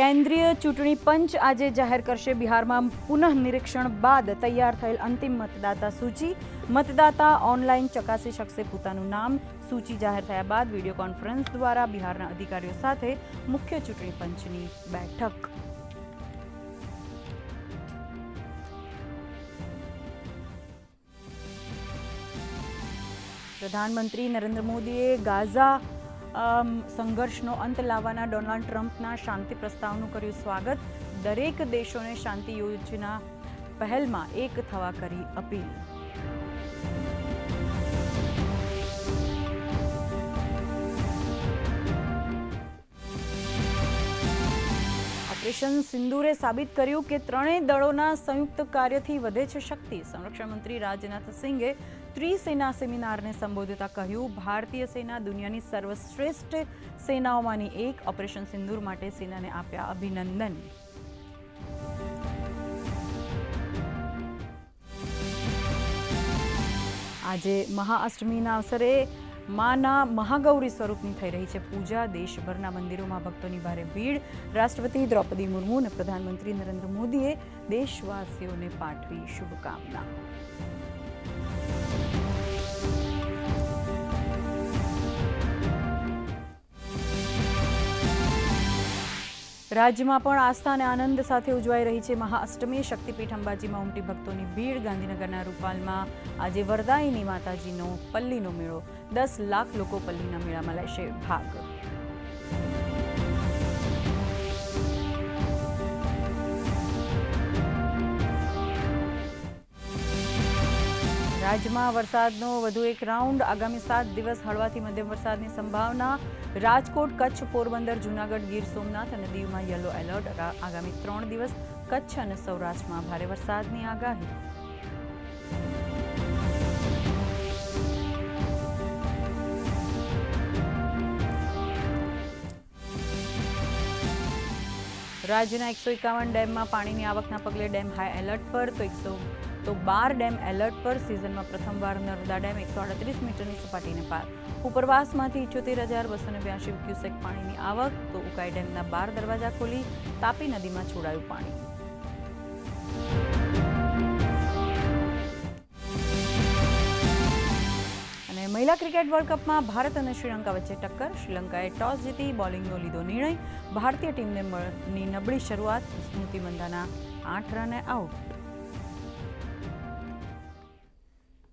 કેન્દ્રીય ચૂંટણી પંચ આજે જાહેર કરશે બિહારમાં પુનઃ નિરીક્ષણ બાદ તૈયાર થયેલ અંતિમ મતદાતા સૂચિ. મતદાતા ઓનલાઈન ચકાસી શકશે પોતાનું નામ. સૂચિ જાહેર થયા બાદ વીડિયો કોન્ફરન્સ દ્વારા બિહારના અધિકારીઓ સાથે મુખ્ય ચૂંટણી પંચની બેઠક. પ્રધાનમંત્રી નરેન્દ્ર મોદીએ ગાઝા સંઘર્ષનો અંત લાવવાના ડોનાલ્ડ ટ્રમ્પના શાંતિ પ્રસ્તાવનું કર્યું સ્વાગત. દરેક દેશોને શાંતિ યોજના પહેલમાં એક થવા કરી અપીલ. ઓપરેશન સિંદુરે સાબિત કર્યું કે ત્રણેય દળોના સંયુક્ત કાર્યથી વધે છે શક્તિ. સંરક્ષણ મંત્રી રાજનાથ સિંહે ત્રિસેના સેમિનારને સંબોધતા કહ્યું, ભારતીય સેના દુનિયાની સર્વશ્રેષ્ઠ સેનાઓમાંની એક ઓપરેશન સિંદૂર માટે સેનાને આપ્યા અભિનંદન. આજે મહાઅષ્ટમીના અવસરે માના મહાગૌરી સ્વરૂપની થઈ રહી છે પૂજા. દેશભરના મંદિરોમાં ભક્તોની ભારે ભીડ. રાષ્ટ્રપતિ દ્રૌપદી મુર્મુ અને પ્રધાનમંત્રી નરેન્દ્ર મોદીએ દેશવાસીઓને પાઠવી શુભકામના. રાજ્યમાં પણ આસ્થા અને આનંદ સાથે ઉજવાઈ રહી છે મહાઅષ્ટમી શક્તિપીઠ અંબાજીમાં ઉમટી ભક્તોની ભીડ. ગાંધીનગરના રૂપાલમાં આજે વરદાયીની માતાજીનો પલ્લીનો મેળો. દસ લાખ લોકો પલ્લીના મેળામાં લેશે ભાગ. રાજ્યમાં વરસાદનો વધુ એક રાઉન્ડ આગામી સાત દિવસ હળવાથી મધ્યમ વરસાદની સંભાવના. રાજકોટ, કચ્છ, પોરબંદર, જૂનાગઢ, ગીર સોમનાથ અને દીવમાં યલો એલર્ટ. આગામી ત્રણ દિવસ કચ્છ અને સૌરાષ્ટ્રમાં ભારે વરસાદની આગાહી. રાજ્યના એકસો એકાવન ડેમમાં પાણીની આવકના પગલે ડેમ હાઈ એલર્ટ પર તો એકસો તો બાર ડેમ એલર્ટ પર સિઝનમાં પ્રથમવાર નર્મદા ડેમ એકસો અડત્રીસ મીટરની સપાટીને પાર. ઉપરવાસમાંથી ઇઠ્યોતેર હજાર બસો ને બ્યાસી ક્યુસેક પાણીની આવક, તો ઉકાઈ ડેમના બાર દરવાજા ખોલી તાપી નદીમાં છોડાયું પાણી. મહિલા ક્રિકેટ વર્લ્ડ કપમાં ભારત અને શ્રીલંકા વચ્ચે ટક્કર. શ્રીલંકાએ ટોસ જીતી, બોલિંગનો લીધો નિર્ણય. ભારતીય ટીમને મળની નબળી શરૂઆત. સ્મૃતિ મંદાના આઠ રને આઉટ.